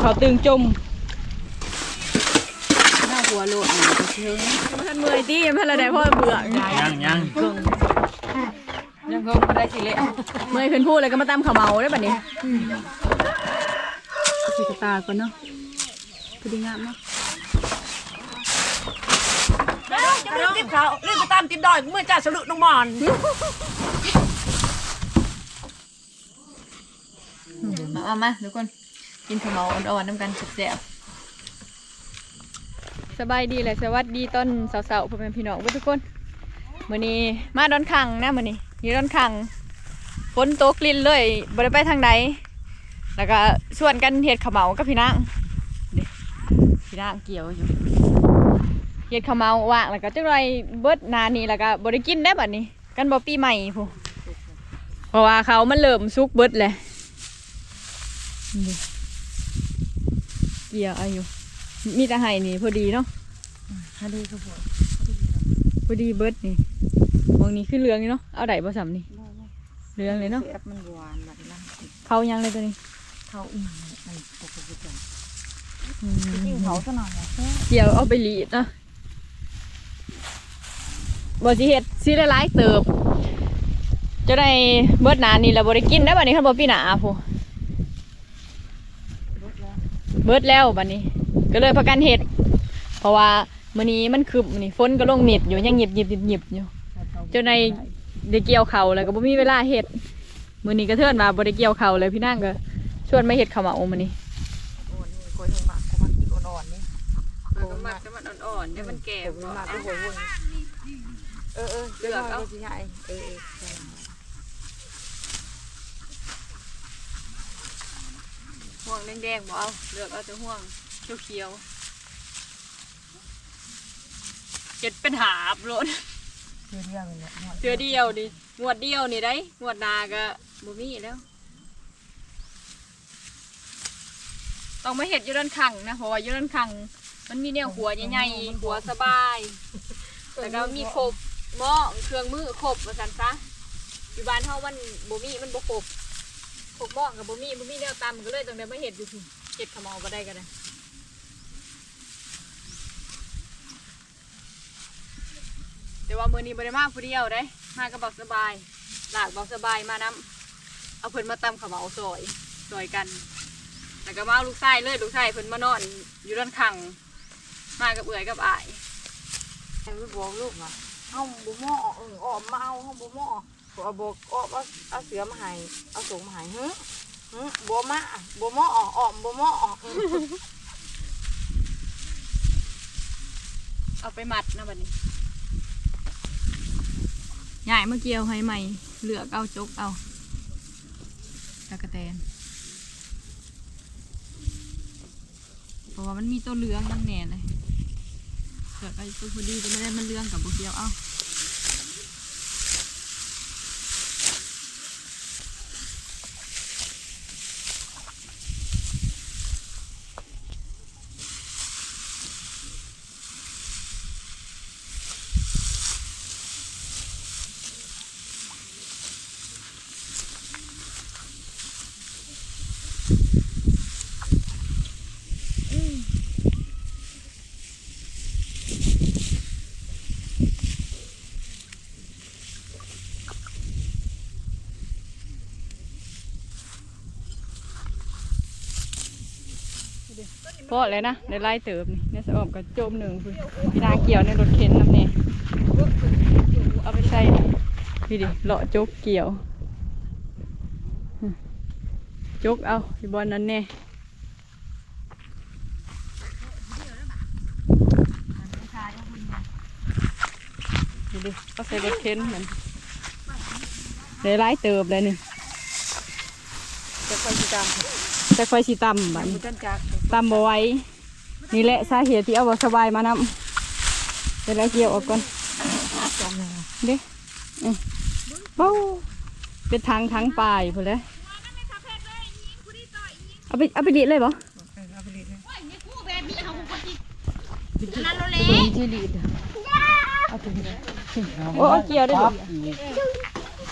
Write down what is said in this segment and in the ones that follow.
เขาตึงจมหน้าหัวโลดนี่ก็เชิงท่านเมื่อยตีท่านละได้พ่อเบื่อยังยังยังก็บ่ได้สิเละเมื่อยเพิ่นพูดเลยก็มาตามขาวเมาได้บัดนี้สีตาก่อนเนาะพอดีงามเนาะจะไปติดเขาเล่นไปตามติดดอยเมื่อจ่าสลุน้องมอนมาเอามาทุกคน กินขาวเมาอ่อนๆน้ำกันแซ่บสบายดีเลยสวัสดีต้นสาวๆพ่อแม่พี่น้องทุกคนมื้อนี้มาดอนคังนะมื้อนี้อยู่ดอนคังฝนตกลิ้นเลยบ่ได้ไปทางใดแล้วก็ชวนกันเฮ็ดขาวเมากับพี่นางเด้พี่นางเกี่ยวอยู่เฮ็ดข้าวเมาว่างแล้วก็จังไรเบิดนานี้แล้วก็บ่ได้กินได้แบัดนี้ กันบ่ปีใหม่พู้เพราะว่าเขามันเริ่มสุกเบิดแหละนี่ เกี่ยวอายุมีแต่ไห้นี่พอดีเนาะฮะดีก็พอพอดีเบิดนี่มองนี้คือเหลืองนี่เนาะเอาได้บ่สำนี่เหลืองเลยเนาะแอปมันหวานแบบนั้นเขายังเลยตัวนี้เขาอีกมันปกติจังอืมยิ่งเขาซะหน่อยนะเกี่ยวเอาไปหลีดเนาะบ่สิเฮ็ดสิหลายๆเติบจะได้เบิดหนานี่แล้วบ่ได้กินได้บัดนี้คันบ่ปีหนาพู เบิดแล้วบัดนี้ ก็เลยพากันเฮ็ด เพราะว่ามื้อนี้มันคึมมื้อนี้ฝนก็ลงมิดอยู่ยังหยิบหยิบหยิบหยิบอยู่เจ้าในได้เกี่ยวเขาแล้วก็บ่มีเวลาเฮ็ดมื้อนี้ก็เทินมาบ่ได้เกี่ยวเขาเลยพี่นางก็ชวนมาเฮ็ดข้าวเหมามื้อนี้โอ้นี่กล้วยหมากก็มันกินอ่อนๆนี่ก็มักมันอ่อนๆเดี๋ยมันแก่เก็บมากเออเออเลือกเอาสิให้เออเออ ห่วงแดงๆบ่เอาเลือกเอาแต่ห่วงเขียวๆเก็ดเป็นหาบโลดเชื่อเดียวเลยเนี่ยเทือเดียวดิงวดเดียวนี่ได้งวดหนาก็บ่มีแล้ว ต้องมาเห็ดอยู่ด้านขังนะเพราะว่าอยู่ด้านขัง มันมีแนวหัวใหญ่ๆหัวสบายแล้วก็มีครบหม้อเครื่องมือครบว่าซั่นซะอยู่บ้านเฮามันบ่มีมันบ่ครบ ครบหม้อกับบ่มีบ่มีแนวตำก็เลยต้องได้มาเห็ดอยู่พุ่นเห็ดขมาบ่ได้ก็ได้แต่ว่ามือนี้บ่ได้มาผู้เดียวเด้มากับเบาสบายหลากเบาสบายมานํเอาเพิ่นมาตำขาวเหมาซอยซอยกันแล้วก็มาเอาลูกชายเลยลูกชายเพิ่นมานอนอยู่ด้านข้างมากับเอื่อยกับอายไอ้บอกลูกอะเฮาบ่เหมาะเออออมมาเอาเฮาบ่เหมาะ เอาบอกออกเอาเอาเสือมาให้เอาสูงมาให้ฮึฮึบ่มาบ่เหมาะออมบ่เหมาะเอาไปมัดนะบัดนี้ใหญ่เมื่อกี้เอาให้ใหม่เลือกเอาจกเอาตะกะแตนเพราะว่ามันมีตัวเหลืองนั่นแน่เลยเลือกเอาตัวพอดีจะไม่ได้มันเหลืองกับบุเกียวเอา พอเลยนะในไล่เติบนี่ในสะออมกับโจมหนึ่งคือพี่นาเกี่ยวในรถเข็นน้ำเนี่ยเอาไปใส่พี่ดิเลาะจกเกี่ยวจกเอาที่บอลนั้นแน่ดูดิก็ใส่รถเข็นเหมือนได้ไล่เติบเลยนี่จะคอยสิตามแต่ค่อยสิตำบัดบุนี้จันจัก ตำบ่ไหว้นี่แหละสาเหตุที่เอาบ่สบายมานำเดี๋ยวเราเกี่ยวออกก่อนจองเลยเด้อือโอ้เป็นทางทางปลายพุ่นเลยเอาไปเอาไปดีดเลยบ่เอาไปเลยที่ดีดโอ้เอาเกี่ยวได้ดู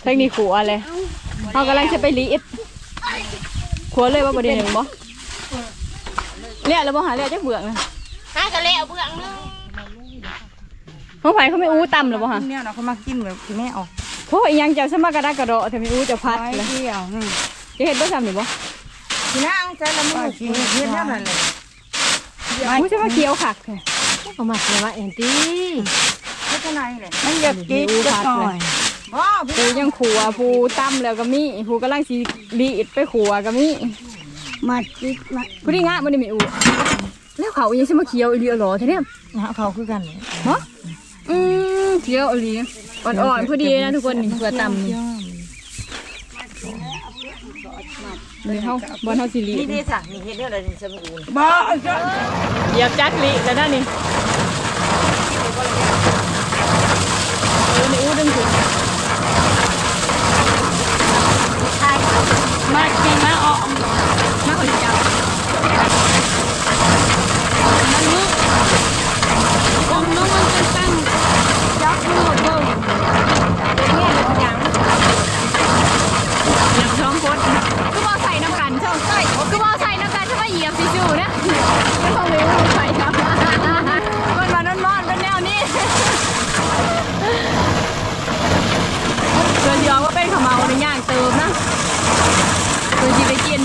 เทคนิคขัวเลยเขากำลังจะไปรีดขัวเลยว่าบ่ได้หนึ่งบ่ เละแล้วบ่หาเละจักเบือกนะน่าจะเละเบื้องนึงของไผเขาไม่อู้ต่ำแล้วบ่ฮะเนี่ยเนาะเขามากินแบบแม่ออกโอ้ยยังจะสมากระดากกระโดดแต่ไม่อู้จะพัดไปเลยเที่ยวนี่จะเห็นบ่ซ้ำนี่บ่พี่นางใจละมือกินเฮ็ดแนวนั้นเลยอู้จะมาเคี้ยวคักแท้เอามาเสียว่าแอนตี้เฮ็ดเท่าไหร่เลยมันอยากกินจักหน่อยบ่พี่ผู้ยังขัวผู้ต่ำแล้วก็มีผู้กำลังสิดีดไปขัวก็มี มาจิกมาผู้ที่งะบ่ได้มีอู้แล้วเขายังสิมาเคี้ยวอีหลีเอาหรอแท้เนี่ยนะเขาคือกันฮะอืมเคี้ยวอีหลีอ่อนๆพอดีนะทุกคนนี่เพื่อต่ำนี่เลยเฮาบ่เฮาสิลีนี่ดได้สั่งนี่เฮ็ดแนวอะไรนี่จะมาอูนบ่จ้ะเหยียบจักลีแล้วนั่นนี่เออในอู้ดึงถึงมาเก่งมาออกมาคนเดียวมันลุกองน้องมันเป็นตั้งยักษ์มือเบิ่งเป็นแง่เป็นยังเหยียบท้องพดก็ว่าใส่น้ำกันช่องใส่ก็ว่าใส่น้ำกันถ้าว่าเหยียบซิจูนะ ไม่คงไม่รู้ใครครับมันมานอนนอนเป็นแนวนี้เกินยอมว่าเป็นขมเมาในย่างเติมนะคือที่ไปกิน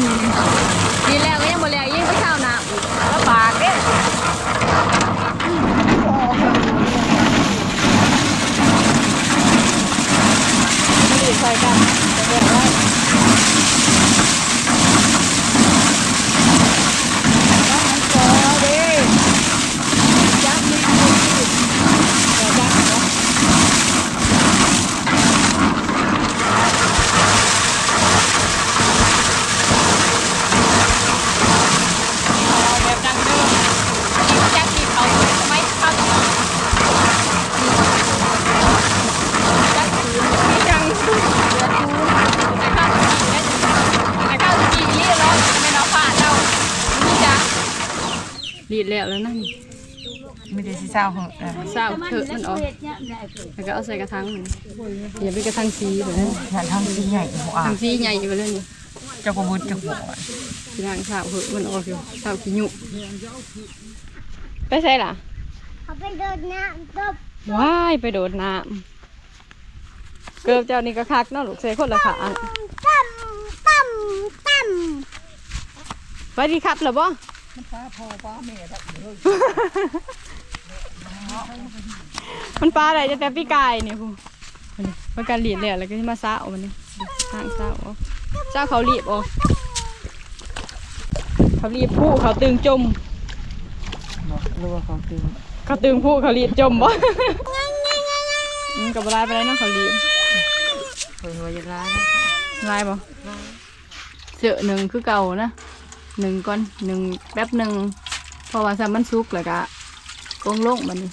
กินแล้วก็ยังบ่แล้วยิ่งก็เช้าหนาอีก แล้วปากเด้ ไม่ได้ใส่กันแต่แบบว่ายักษ์มีอะไรที่แต่ยักษ์เนาะแบบดังเดิมที่แจ็คมีเขาไม่เข้าจังแจ็คถือที่จังเหลือทูแต่ข้าวจีแต่ข้าวจีเรียบร้อยไม่เอาผ่านเรานี่จ้ะ รีดแล้วแล้วนั่นไม่ได้สิเศร้าเหอะเศร้าเถอะมันออกแล้วก็เอาใส่กระถางมันอย่าไปกระถางสีแบบนั้นงานทำที่ใหญ่หัวทางสีใหญ่อยู่เลยนี่เจ้ากระบุญจะหัวทีหลังเศร้าเหอะมันออกอยู่เศร้าขี้ยุไปใส่ล่ะเขาไปเดินน้ำตบว้ายไปโดดน้ำเกือบเจ้านี่ก็คักเนาะลูกใส่คนละขาตั้มตั้มตั้มไปดีครับเหรอบ่ มันปลาอะไรจะแต่พี่กายเนี่ยพูมันนี่มันการหลีดเลยแล้วก็จะมาซาเอามันนี่ทางซาเอาซาเขาหลีบเออกเขาหลีบผู้เขาตึงจมรู้ว่าเขาตื่นเขาตึงผู้เขาหลีบจมบ่อืมกับลายไปแล้วเนาะเขาหลีบเพิ่นว่าจะร้ายลายบ่เสือหนึ่งคือเก่านะ หนึ่งก่อนหนึ่งแป๊บหนึ่งเพราะว่าซ้ำมันสุกแล้วก็กงลงมันนี่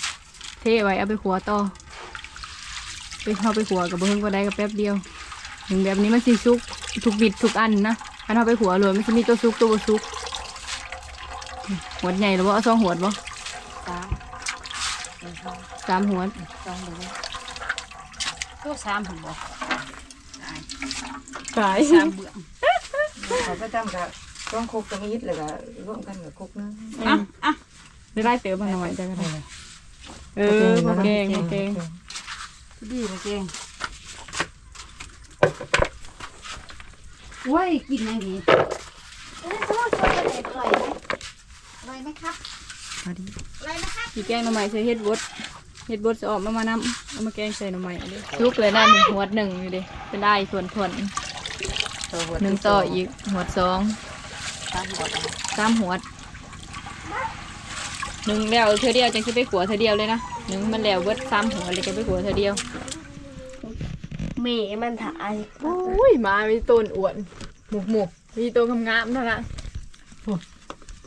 เทไว้เอาไปขัวต่อไปเข้าไปขัวกับเบิ้งก็ได้ก็แป๊บเดียวหนึ่งแบบนี้มันสิสุกทุกบิดทุกอันนะถ้าเอาไปขัวเลยมันจะมีตัวสุกตัวบ่สุกหัวใหญ่หรือว่าเอาสองหัวบ่ตามสามหัวจองดูตัวสามผมบอกกายสามเบื่อเขาก็จำกับ ต้องคุกตรงนี้เลยก็ร่วมกันกับคุกนึงอะอะได้ไล่เต๋อมาหน่อยจ้ะก็ได้เออพอแกงพอแกงดีเลยเก่งโอ้ยกินยังดีเอ้ยเขาชวนกันอร่อยไหมอร่อยไหมครับพอดีอร่อยไหมครับสีแกงหน่อไม้ใส่เฮ็ดบดเฮ็ดบดจะออกมามาน้ำเอามาแกงใส่หน่อไม้อันนี้ลุกเลยนั่นหัวหนึ่งอยู่ดิเป็นได้ส่วนส่วนหนึ่งต่ออีกหัวสอง ตามหัวสามหัวหนึ่งแล้วเธอเดียวจังคือไปขัวเธอเดียวเลยนะหนึ่งมันแล้วเบิดสามหัวเลยก็ไปขัวเธอเดียวเมย์มันถ่ายโอ้ยมามีต้นอ้วนหมุกหมุกมีตัวงามๆเท่านั้นโอ้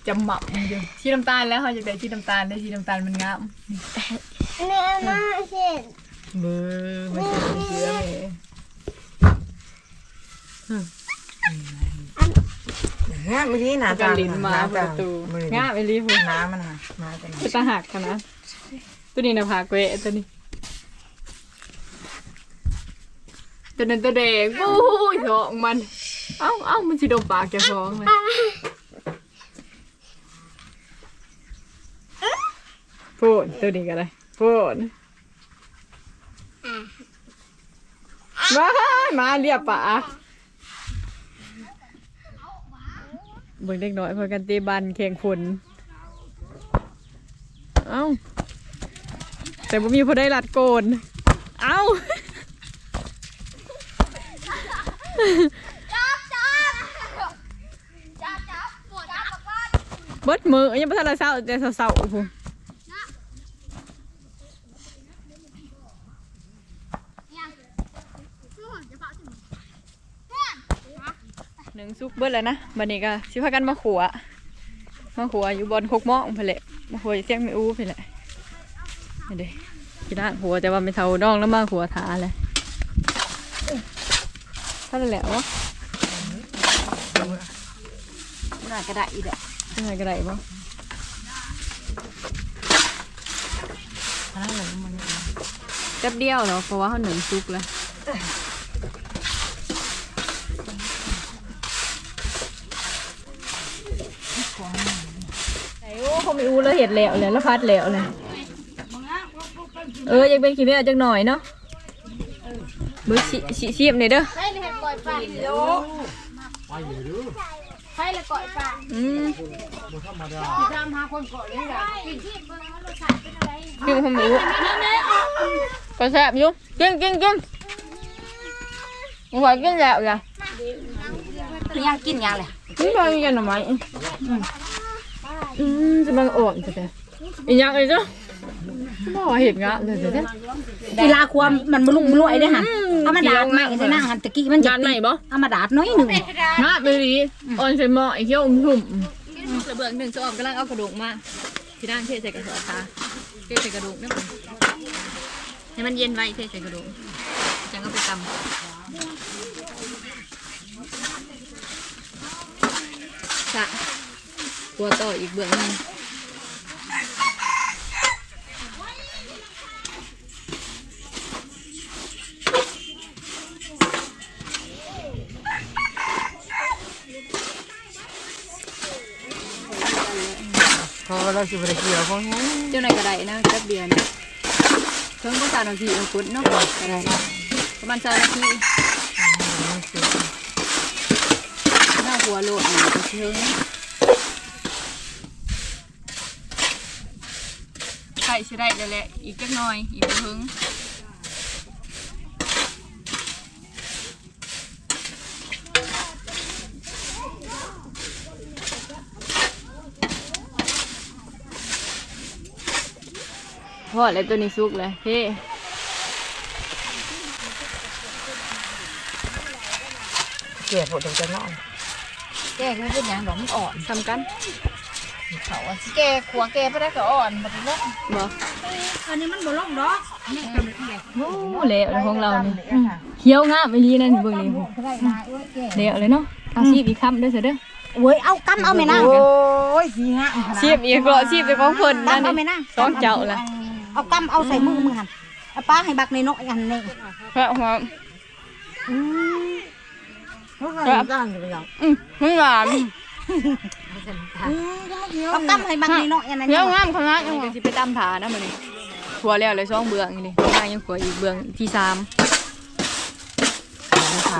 จำหมับมันอยู่ชีน้ำตาลแล้วเขาจะได้ชีน้ำตาลได้ชีน้ำตาลมันงามเนื้อมาเห็นเบอร์ไม่ใช่เชื้อเลย ฮะไม่ดีหนากันลิ้นมาประตูงามไอรีพูน้ำมันน่ะมาแต่ไหนไปตาหักกันนะตัวนี้นะผากเวะตัวนี้ตัวนั้นตัวแดงโอ้ยท้องมัน เอ้าเอ้ามันสิโดนปากแกท้องเลยพูดตัวนี้ก็ได้พูดมามาเรียบปะ เบิ่งเด็กน้อยพากันตีบันแข่งฝนเอ้า แต่บ่มีผู้ได้รัดโกน เอ้าเบิดมือยังบ่ทันละเศร้าแต่เช้าๆพุ่น หนึ่งซุกเบิดแล้วนะบัดนี้ก็สิพากันมาขัวมาขัวอยู่บนคกหม้องเพิ่นแหละมาขัวอยู่เสียงไม่อู้เพิ่นแหละนี่เด้กีด้านหัวแต่ว่าไม่เท่าน้องแล้วมาขัวถาเลยเท่านั้นแหละวะน่ากระได้อีกอะยังไงก็ได้บ่อันนั้นหนูมันแป๊บเดียวเหรอเพราะว่าเขาหนึ่งซุกแล้ว ไม่อู้แล้วเห็ดแล้วเลยแล้วพัดแล้วเลยเออยังเป็นขี้แม่จังหน่อยเนาะเบิ้งสิสิเสียบหน่อยเด้อใช่เลยก่อยปลาโยใช่เลยก่อยปลาอืมที่ทำหาคนก่อยเลยจ้ะกินที่เบิ่งว่ารสชาติเป็นอะกินเขาไม่อู้ก็แซ่บอยู่กินกินกินมึงไหวกินแล้วจ้ะยังกินยังเลยนี่บางอย่างหน่อไม้ อืมอืมจะบังอ่อนจะแต่อีกอย่างเลยจ้ะบ่เห็นงะเลยจ้ะ กีฬาความมันบลุงบลุยได้หันเอามาดาดใหม่ใช่ไหมหันตะกี้มันจานใหม่บ่ เอามาดาดน้อยหนึ่งงะไปดีอ่อนใส่หม้อไอ้เขี้ยวอุ้มทุ่มระเบิดหนึ่งสอบกำลังเอากระดูกมาที่ด้านเทใส่กระสอบค่ะเทใส่กระดูกนะผมให้มันเย็นไว้เทใส่กระดูกจังก็ไปตำค่ะ ตัวต่ออีกเบื้องหนึงพอเราสิบริเกี่ยวของนี้เจ้าไหนายกระไดนะแป๊บเดียวนะเครื่องก็สามนาทีเอากุดเนาะกระไดนะประมาณสามนาทีหน้าหัวโลดอยู่ก็เชิง ไข่สิได้แล้วแหละอีกจักหน่อยอีกบ่ถึงพอแล้วตัวนี้สุกเลยเฮ้เกี่ยวผมจะนอนแกก็เป็นอย่างดอกมันอ่อนทำกัน เขาอะแกขัวแกไปได้ก็อ่อนมันลกบ่อันนี้มันบ่ลกดอกนี่กำลังแกโอ้เละเลยของเรานี่เคี้ยวงามไปลีนั่นเบิ่งนี่ได้มาเลยเนาะเอาชีพอีกคำด้วยเสเด้อโว้ยเอากำเอาไม่นั่งโอ้ยสีฮะชีพอีกก็ชีพแต่ของเพิ่นนั่นเอาไม่นี่นั่งสองเจ้าล่ะเอากำเอาใส่มือมือหันเอาป้าให้บักในนกอันนี้พระหัวครับตั้งอยู่ไปยังอืมไม่หวาน เอากำให้บักในนกอันนั้นเคี้ยวงามขนาดยังสิไปตำถานะมื้อนี้ขัวแล้วเลยสองเบื้องนี่ย่างยังขัวอีกเบื้องที่สาม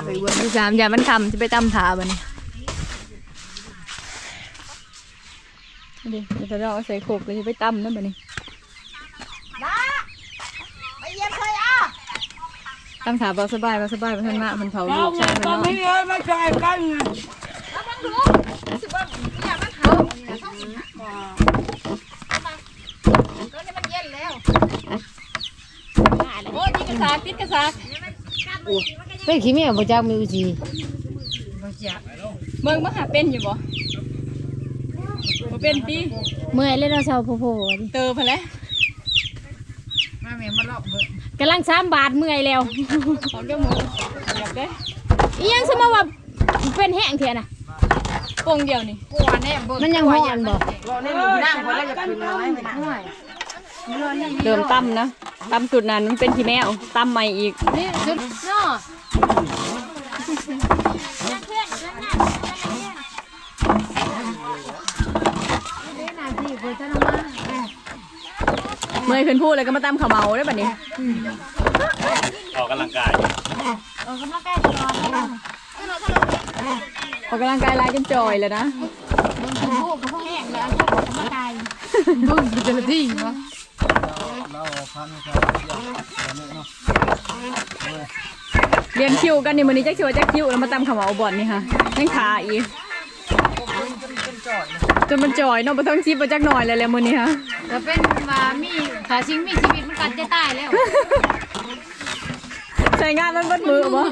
ไปเบื้องที่สามอย่ามันคำสิไปตำถาบัดนี้นี่เดี๋ยวเราเอาใส่โขกเลยสิไปตำนะบัดนี้ไปเยี่ยมเคยอะตำถาเบาสบายเบาสบายเพิ่นมาเพิ่นเผาลูกใช่เพิ่นเนาะไม่เลยมาใส่กันไง โอ้ยติดกระซากติดกระซากเป็นขี้เมียบ่จักมีอุจีเบิ่งบ่หาเป็นอยู่บ่บ่เป็นติเมื่อยเลยเราเศร้าโผล่ดิเตอพุ่นแหละมาแม่มาลอกเบิ่งกำลังสามบาทเมื่อยแล้วของเด้อหมูอยากได้อียังสมมติว่าเป็นแห้งเทียน่ะโป่งเดียวนี่กูว่าแน่เบิ่งมันยังห่อนบ่รอในหนูนั่งคนแล้วจะคืนน้อยไปนั่งเริ่มตํนะ ตํสุดนั้นมันเป็นขี้แมวตํใหม่อีก นี่สุดเนาะมื่อยขึ้นพูดเลยก็มาตำข้าวเมาได้บัดนี้ออกกำลังกายเออกำลังกายตลอดเลยออกกำลังกายหลายจนจอยเลยนะพวกพวกแห้งแล้วพวกออกกำลังกายบึ้งเป็นที่วะ เรียนคิวกันนี่มื้อนี้จักสิว่าจักคิวแล้วมาตำข้าวเมาบ่อนนี่ค่ะยังขาอีกจนมันจอยเนาะบ่ต้องชิบบ่จักหน่อยเลยแหละมื้อนี้ค่ะแต่เป็นว่ามีขาชิงมีชีวิตมันกัดจะตายแล้วใช้งานมันเบิดมือบ่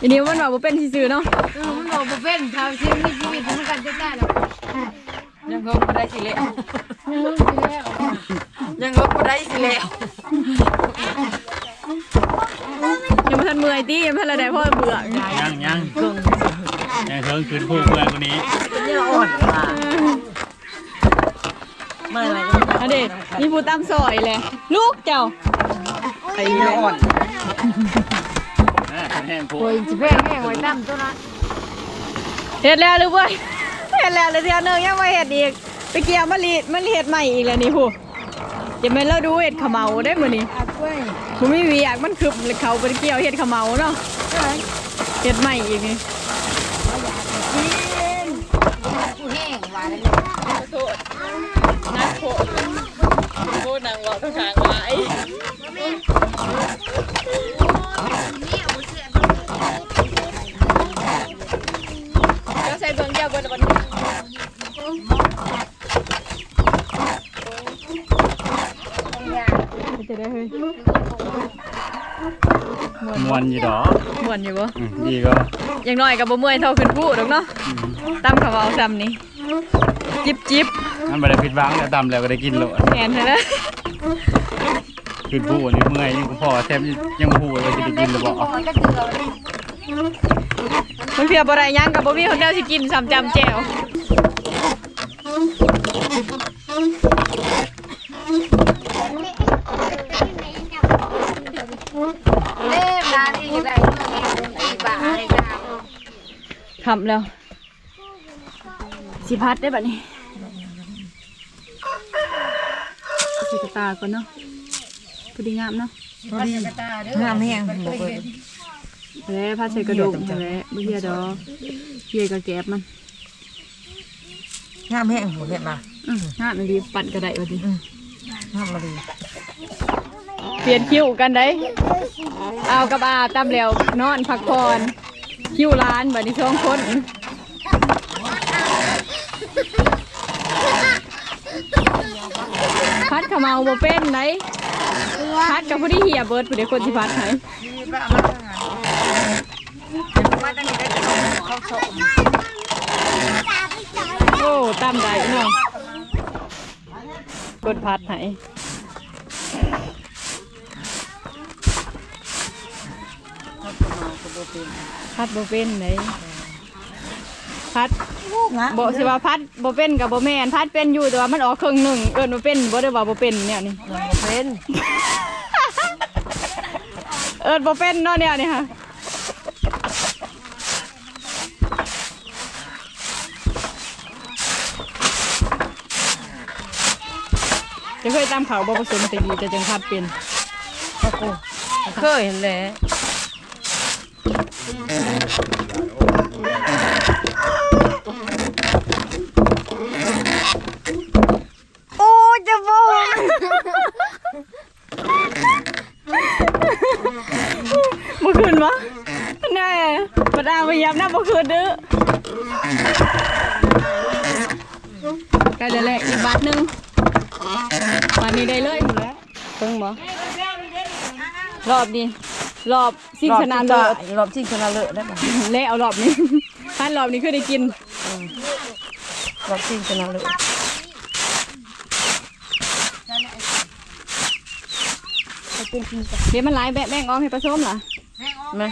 อันนี้มันว่าบ่เป็นซื่อๆเนาะเออมันบอกว่าเป็นขาชิงมีชีวิตมันกัดจะตายแล้ว ยังงบบ่ได้สิแล้วเออไปแล้วยังงบบ่ได้สิแล้วยังบ่ทันเมื่อยติยังบ่ทันละได้พ่อเบื่อยังยังยังเทิงคืนผู้เพื่อนคนนี้เนี่ยอ่อนว่ะไม่อะไรอันนี้มีผู้ตำซอยแหละลูกเจ้าไอ้เนี่ยอ่อนอ่าเป็นแห้งผู้โอ้ยจะแพงแห้งไว้ตั้มตัวนั้นเฮ็ดแล้วหรือบ่เฮ็ดแล้วแล้วเดียวหนึงยังบ่เฮ็ดอีกไปเกี่ยวมะลิมะลิเฮ็ดใหม่อีกแล้วนี่ผู้จะแม่นเราดูเฮ็ดขาวเหมาได้มือนี้อาช่วยบ่มีเวียกมันคึบเลยเขาได้เกี่ยวเฮ็ดขาวเหมาเนาะเฮ็ดใหม่อีกนี่ผู้แห้งว่าแล้วนักโพโพนางว่าข้างๆว่าไอ้ก็ใส่เบิ่งแก้วเบิ่งบัดนี้จะได้เฮ้ย ม วนอยู่ดอกม่วนอยู่บ่อืมดีก็อย่างน้อยก็บ่เมื่อยเท่าขึ้นผู้ดอกเนาะตำข้าวเอาซ้ำนี่จิบจิบมันไม่ได้ผิดหวังแล้วตำแล้วก็ได้กินโลดแม่นแท้คืนผู้นี่เมื่อยยังพอแทบยังผู้ว่าจะได้กินหรือเปล่า มันก็เตือนมันเพียบ่ได้หยังก็บ่มีคนเดียวสิกินซ้ำจำแจ่ว เล่มร้านอีกไรอีกบาทอะไรกัน คำแล้ว สิพัดได้บัดนี้สิกระตาก่อนเนาะพอดีงามเนาะงามแห้งบ่เปิดแล้วพัดใส่กระดูกใช่ไหมบ่เฮียดอกเฮียก็แกบมันงามแห้งบ่เฮ็ดมาอื้องามดีปั่นก็ได้บัดนี้งามมาดีเปลี่ยนคิวกันได้ เอากับอาตามแล้วนอนพักผ่อน คิวร้านบัดนี้ช่องคนพัดขาวเมาบ่เป็นไหนพัดกับผู้ที่เหียเบิร์ดผู้เดียวคนที่พัดให้ดีป้ามาทางนั้นมาตั้งนี้ได้ข้าวสมโอ้ตามได้เนาะกดพัดให้ พัดบ่เป็นไหนพัดนะบ่สิว่าพัดบ่เป็นกับบ่แม่นพัดเป็นอยู่แต่ว่ามันออกครึ่งหนึ่งเอิ้นบ่เป็นบ่ได้ว่าบ่เป็นเนี่ยนี่เป็นเอิ้นบ่เป็นเนาะเนี่ยนี่ค่ะจะเคยตามเขาวบ่ผสมแต่ดีจะจังพัดเป็นเคยเห็นแหละ โอ้จะบ่บ่ขึ้นบ่แน่บ่ได้พยายามนะบ่ขึ้นเด้อใกล้แล้วแหละอีกบาทหนึงบาทนี้ได้เลยหมดแล้วเพิ่งบ่รอบนี้รอบ สิ่งชนะเลิศรอบชิงชนะเลิศได้ป่ะเละเอารอบนี้ถ้ารอบนี้คือได้กินรอบชิงชนะเลิศเดี๋ยวมันหลายแบะแบ่งออกให้ผสมล่ะมา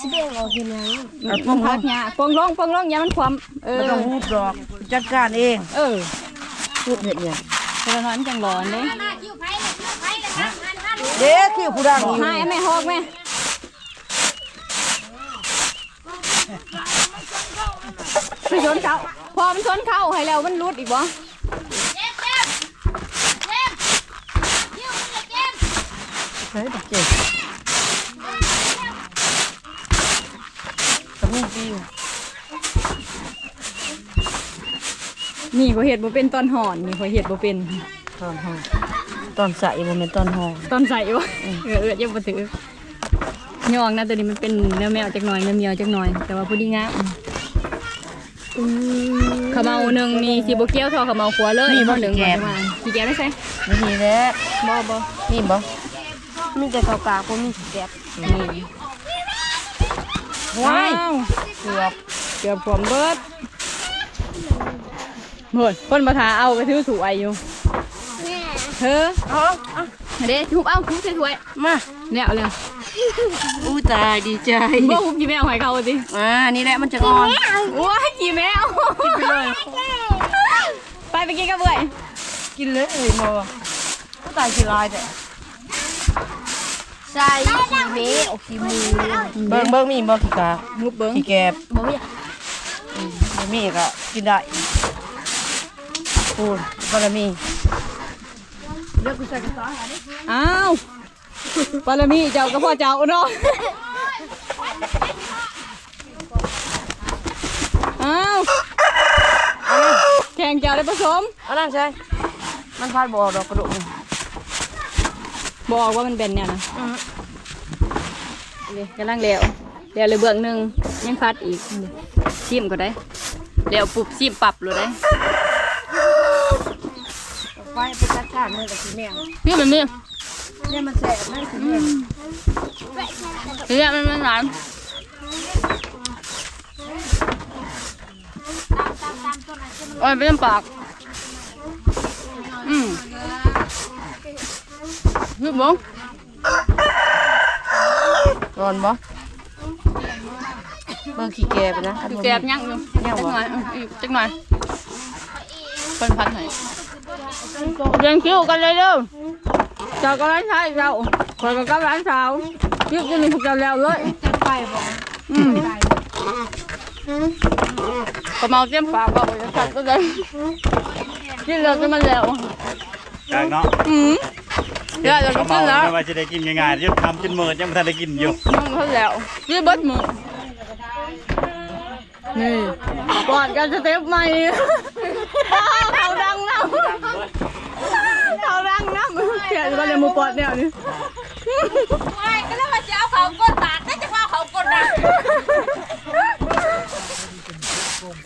สิเบ่งออกยังไงมันพักเนี่ยปงลงปงลงอย่ามันความเออไม่ต้องรูปดอกจัดการเอง เออรูปเห็ดเนี่ยแต่ละน้อยมันจังร้อนเด้คิวไผ่เลยคิวไผ่เลยครับพันพันเด็กขี้ผู้ดังอยู่ให้แม่ฮอกแม่ มัชนเขาพอมันชนเข้าให้แล้วมันรุดอีกบ่เฮ้ยเจ็บตะมุ่งปีนี่ก็เห็ดบ่เป็นตอนหอนนี่ก็เห็ดบ่เป็นตอนหอนตอนใส่บ่เป็นตอนหอนตอนใส่บ่เออเยอยังบ่ถือยองนะตัวนี้มันเป็นเนื้อแมวจากหน่อยเนื้อเมียวจากหน่อย แต่ว่าพูดดีงา ขาวเมาหนึ่งนี่สิบ่เกี้ยวเทอขาวเมาขัวเลยเหลืองมากี่แก้วได้ใช่ไม่มีแล้วบ่บ่มีบ่มีแต่กากาบ่มีแกบมีว้าวเกือบเกือบผมเบิดหมดคนมาทาเอาไปถือถูไออยู่เธอเอาเอาเด้ทุบเอาทุบใส่ถ้วยมาเนี่ยเอาเลย อู้ตายดีใจบ่ทุบกี่แมวหอยเขาสิอ่านี่แหละมันจะงอนว้ายกี่แมวไปเลยไปไปกินกับเบื่อยกินเลยเอ้ยมาอู้ตายกี่ลายแต่ใส่ขี้เมเอาขี้มูเบิ่งเบิ่งมีบ่ขี้กามุบเบิ้งขี้แกบบ่มีบ่มีก็กินได้พูนบ่ละมีอ้าว ปารามีเจ้าก็พ่อเจ้าเนาะอ้าวแข่งเจ้าได้ผสมเอานั่นใช่มันพาดบ่ออกดอกกระดูกนี่บอกว่ามันเป็นเนี่ยนะนี่กำลังแล้วแล้วเลยเบื้องหนึ่งยังพัดอีกนี่ชิมก็ได้แล้วปุบชิมปรับเลยได้ไปไปจัดการมือกับขี้แมวนี่มันนี่ เนี่ยมันแสบมันขี้แมวนี่มันมันหวานโอ้ยเป็นปากอืมนี่บ้งร้อนบ่เบิ่งขี้แกบนะแกบยังอยู่จักหน่อยอืมอีกจักหน่อยเป็นพันไหนเรียนคิวกันเลยเด้อเจ้าก็ร้านชายเจ้าคอยก็ร้านสาวคิวจะมีพวกเจ้าแล้วเลยไปบ่อืมก็เมาเตรียมปากบอกว่าจะกัดก็ได้กินแล้วจะมันแล้วกลางเนาะอืมเดี๋ยวเราเขากิเมานแล้วไม่ว่าจะได้กินง่ายๆยังทำจนเมิดยังไม่ทันได้กินอยู่มันเขาแล้วกินเบิดมือนี่กอดกันสเต็ปใหม่เขาดังน้ำเขาดัง น้ำเขียนมาเลยมูปอดเนี่ยนี่ไม่ก็แล้วมันจะเอาเขาก้นตากได้จะว่าเขาก้นตาก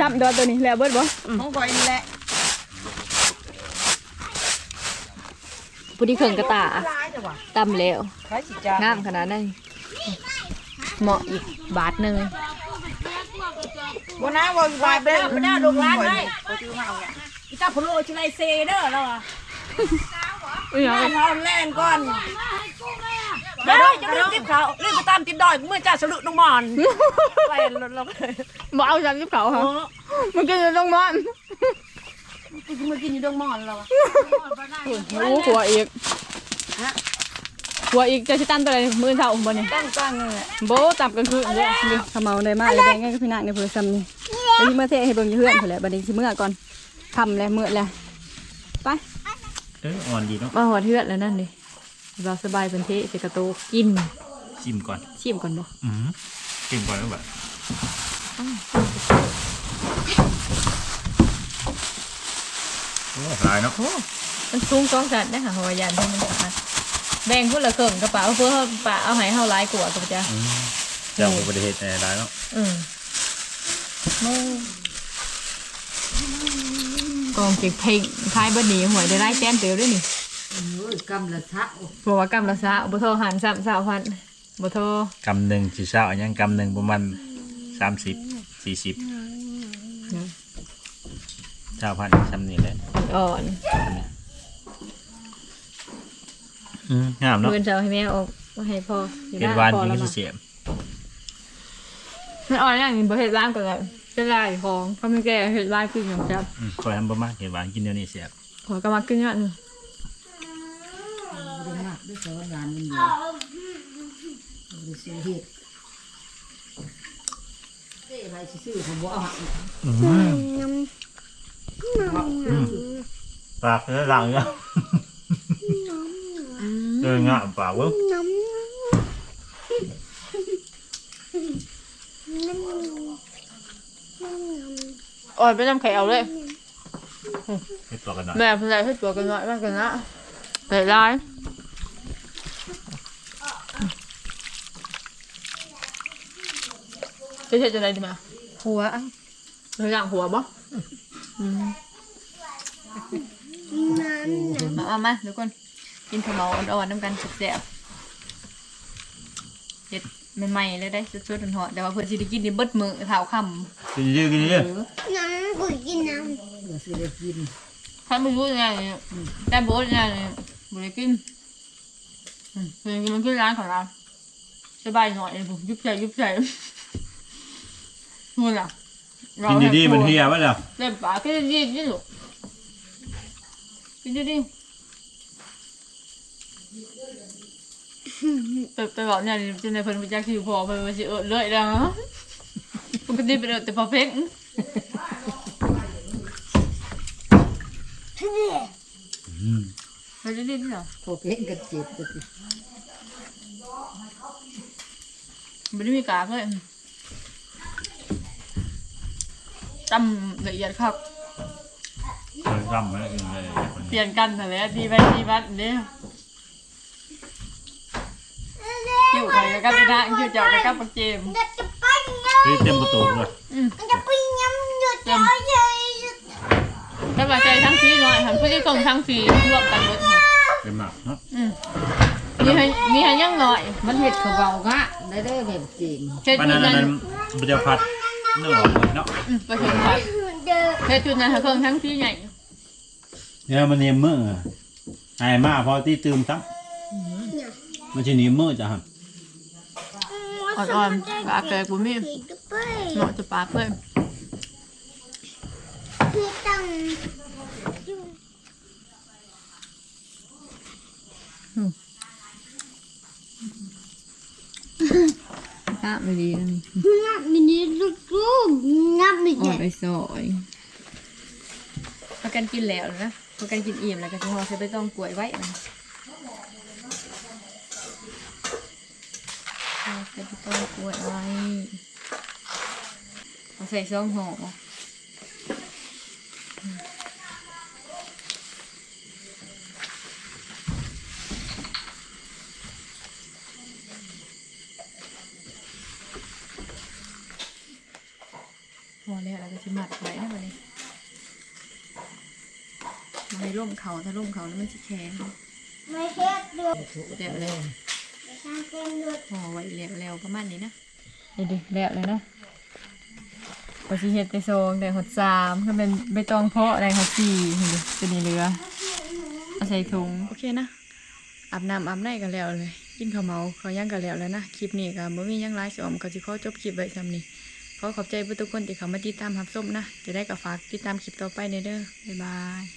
จับตัวตัวนี้แล้วเบิดบ่ของข่อยนี่แหละปุดีเข่งกระตาลายจ้ะว่ะตำแล้วใครสิจ้างามขนาดนั้นเหมาะอีกบาทหนึ่งบ่นะบ่วายไปแล้วไม่ได้ลูกหลานได้ข่อยซื้อมาเอาเนี่ยอีตาพโลชิไลเซเด้อแล้วอะ อุ้ยให้เขาแล่นก่อนเด้อจะรีบติดเขารีบไปตามติดดอยเมื่อจ่าสลุน้องมอนไปรถเราเลยบ่เอาจับยิบเขาเหรอมันกินอยู่ตรงมันมากินอยู่ดงมอนเราอะโอ้หัวอีกหัวอีกจะชิตันตัวไหนมือเท่าบ่เนี่ยตั้งตั้งนี่แหละโบตับกันคือเด้อนี่ขมเมาได้มากเลยแบงกันกับพี่นางในเพื่อซ้ำนี่แล้วนี่เมื่อเทให้เบิ่งอยู่เพื่อนเพิ่นแหละบัดนี้สิเมื่อก่อนทำแล้วเมื่อแล้วไป เอออ่อนดีเนาะมาหัวเทือดแล้วนั่นดิเราสบายเป็นเทใส่กระโตกกินชิมก่อนชิมก่อนบ่อืมชิมก่อนแล้วแบบโอ้หลายเนาะโอ้มันสูงสองสัตว์นะคะหัวยานที่มันสะอาดแบ่งคนละครึ่งกระเป๋าเพื่อเอาปะเอาให้เฮาหลายกว่าตัวจ้ะอืมเจ้าอุบัติเหตุในหลายเนาะอืมก องเก็บเพลงคล้ายบัดนี้หวยได้ไล่แต้มเตียวด้วยนี่โอ้ยกำละทะบอกว่ากำละซะบ่โทรหันสามสาวพันบ่โทรกำหนึ่งสี่เช้าอันยังกำหนึ่งประมาณสามสิบสี่สิบเช้าพันซ้ำนี่แหละอ่อนอืมงามเนาะเพื่อนจะเอาให้แม่ออกมาให้พ่ออยู่เป็นบ้วานพอที่แล้วไม่มาเสียบมันอ่อนอย่างนี้บ่เฮ็ดร้านก่อน เลยเป็นลายของเขาไม่แก่เฮ็ดร้านขึ้นอย่างจับอืมคอยทำประมาณเห็นหวานกินเดี๋ยวนี้เสียบขอยก็มากินอย่างหนึงบ่ได้มากด้วยสอนงานมันอยู่บ่ได้เสียเหตุเอ้ยอะไรสิซื้อผมบ่เอาให้ปากแล้วหลังเนาะเอองะปากเว้ย น้ำ อ่อนไปน้ำแข็งเลยเฮ็ดตัวกันหน่อยแม่เพิ่นได้ให้ตัวกันน้อยมากกันนะหลายร้ายจะเฮ็ดจังไดดีมาหัวเราอยากหัวบ่อืมมาเอามาเดี๋ยวก่อนกินขาวเหมาอ่อนๆน้ำกันแซ่บๆเฮ็ด ใหม่ๆเลยได้สดๆหอนๆแต่ว่าเพิ่นสิได้กินนี่เบิดมื้อเท้าค่ำกินเยอะกินเยอะน้ำปุ๋ยกินน้เดี๋ยวสิได้กินท่านไม่รู้ยังไงเนี่ยแต่โบ๊ทยังไงเนี่ยบริกินอืมเพิ่นกินมันขึ้นร้านของเราสบายหน่อยผมยุบใจยุบใจนู่นล่ะกินดีๆมันเฮียไว้แล้วเล่นปากกินดีๆนี่ลูกกินดีๆ แต่แต่บอกเนี่ยจะในเพิ่นไปจักที่พอเพิ่นมาสิเออเลยแล้วปกติเป็นเออแต่พอเพ็งอืมไปดีๆนี่เหรอพอเพ่งกันเจ็บก็สิไม่ได้มีกากเลยจำละเอียดครับเคยทำไว้กินเลยเปลี่ยนกันแต่แล้วดีไปดีบัดเนี่ย คิวไปกับพี่นางคิวเจ้ากับปักเจมำจะจะไปน้นี่เต็มประตูเลยอืมำจะไปน้ำหยุดใจใจหยุดสบายใจทั้งทีหน่อยหันผู้ที่ส่งทั้งทีรวมกันหมดค่ะเต็มหนักเนาะอืมมีให้มีให้ยังหน่อยมันเห็ดเขาเบากะได้ได้อแบบจริงเฮ็ดปานจุนั้ดนนั้นนั้นมันจะพัดเนื้อออกเลยเนาะอืมไปถึงครับเดินเฮ็ดจุดนั้นให้เครื่องทั้งทีใหญ่เนี่ยมันเนียมมือไอ้มาพอที่ตื่มซ้ำมันจะหนีมือจ้ะครับ อ่อนๆปลากแกกูมีผีกระเหมาะจะปลากเลยผีตังอะไม่ดีนะนี่นับมินิลูกลูกนับมิอ่อนินไปซอยพากันกินแล้วนะพากันกินอิ่มแล้วก็จะห่อใส่ใบตองกล้วยไว้มั นห่อใส่ใบตองกล้วยไว้เอาใส่ซองห่อห่อแล้วแล้วก็จะมัดไว้นะวันนี้มันให้ร่มเขาถ้าร่มเขาแล้วมันจะแข็งไม่เฮ็ดเดือดเดี๋ยวเลย ทางเต็มเดือดห่อไว้แล้วๆประมาณนี้นะนี่ดิแล้วเลยนะพอชีเฮ็ดไปซองได้หดสามก็เป็นใบตองเพาะได้หดสี่นี่ดิจะนี่เรือเอาใส่ถุงโอเคนะอาบน้ำอาบในกันแล้วเลย กินข้าวเมาเขาวย่างกันแล้วแล้วนะคลิปนี้ก็บ่มีหยังไลฟ์สอมก็สิขอจบคลิปไว้ซ้ำนี้ขอขอบใจผู้ทุกคนที่เข้ามาติดตามรับชมนะ จะได้กับฝากติดตามคลิปต่อไปในเด้อบ๊ายบาย